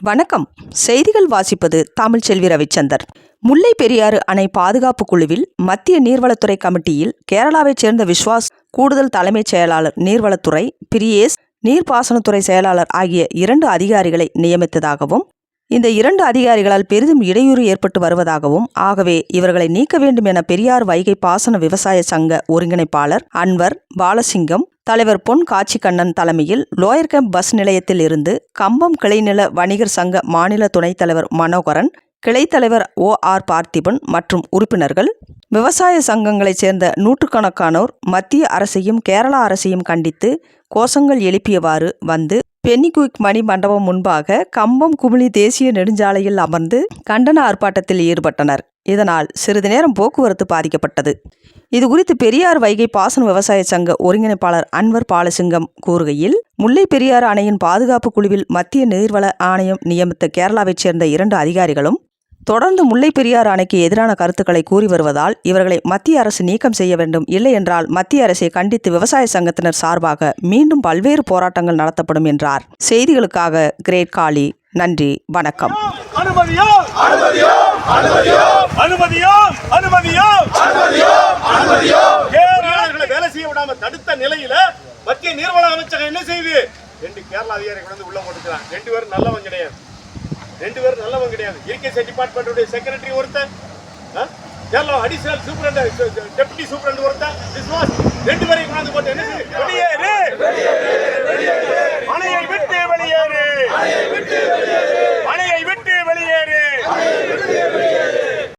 வணக்கம். செய்திகள் வாசிப்பது தமிழ்ச்செல்வி ரவிச்சந்தர். முல்லை பெரியாறு அணை பாதுகாப்பு குழுவில் மத்திய நீர்வளத்துறை கமிட்டியில் கேரளாவைச் சேர்ந்த விஸ்வாஸ் கூடுதல் தலைமைச் செயலாளர் நீர்வளத்துறை பிரியேஸ் நீர்ப்பாசனத்துறை செயலாளர் ஆகிய இரண்டு அதிகாரிகளை நியமித்ததாகவும் இந்த இரண்டு அதிகாரிகளால் பெரிதும் இடையூறு ஏற்பட்டு வருவதாகவும் ஆகவே இவர்களை நீக்க வேண்டும் என பெரியார் வைகை பாசன விவசாய சங்க ஒருங்கிணைப்பாளர் அன்வர் பாலசிங்கம் தலைவர் பொன் காட்சிக்கண்ணன் தலைமையில் லோயர் கேம்ப் பஸ் நிலையத்தில் இருந்து கம்பம் கிளைநில வணிகர் சங்க மாநில துணைத் தலைவர் மனோகரன் கிளைத்தலைவர் ஓ ஆர் பார்த்திபன் மற்றும் உறுப்பினர்கள் விவசாய சங்கங்களைச் சேர்ந்த நூற்றுக்கணக்கானோர் மத்திய அரசையும் கேரளா அரசையும் கண்டித்து கோஷங்கள் எழுப்பியவாறு வந்து பென்னிகுயிக் மணி மண்டபம் முன்பாக கம்பம் குமிழி தேசிய நெடுஞ்சாலையில் அமர்ந்து கண்டன ஆர்ப்பாட்டத்தில் ஈடுபட்டனர். இதனால் சிறிது நேரம் போக்குவரத்து பாதிக்கப்பட்டது. இது குறித்து பெரியார் வைகை பாசன விவசாய சங்க ஒருங்கிணைப்பாளர் அன்வர் பாலசிங்கம் கூறுகையில் முல்லை பெரியாறு அணையின் பாதுகாப்பு குழுவில் மத்திய நீர்வள ஆணையம் நியமித்த கேரளாவைச் சேர்ந்த இரண்டு அதிகாரிகளும் தொடர்ந்து முல்லை பெரியார் அணைக்கு எதிரான கருத்துக்களை கூறி வருவதால் இவர்களை மத்திய அரசு நீக்கம் செய்ய வேண்டும் இல்லை என்றால் மத்திய அரசை கண்டித்து விவசாய சங்கத்தினர் சார்பாக மீண்டும் பல்வேறு போராட்டங்கள் நடத்தப்படும் என்றார் செய்திகளுக்காக கிரேட் காளி நன்றி வணக்கம் வேலை செய்ய விடாம தடுத்த நிலையில மத்திய நீர்வள அமைச்சகம் என்ன செய்யுது ரெண்டு கேரளா அதிகாரிகள் வந்து உள்ள போட்டுக்கிறான் ரெண்டு பேரும் நல்லவன் கிடையாது ரெண்டு பேரும் நல்லவங்க கிடையாது. இரிகேஷன் டிபார்ட்மெண்ட்டுடைய செக்ரட்டரி ஒருத்தன் ஆ? Kerala additional superintendent deputy superintendent ஒருத்தன் விஸ்வாஸ். ரெண்டு பேரையும் கலந்து போட்டு வெளியே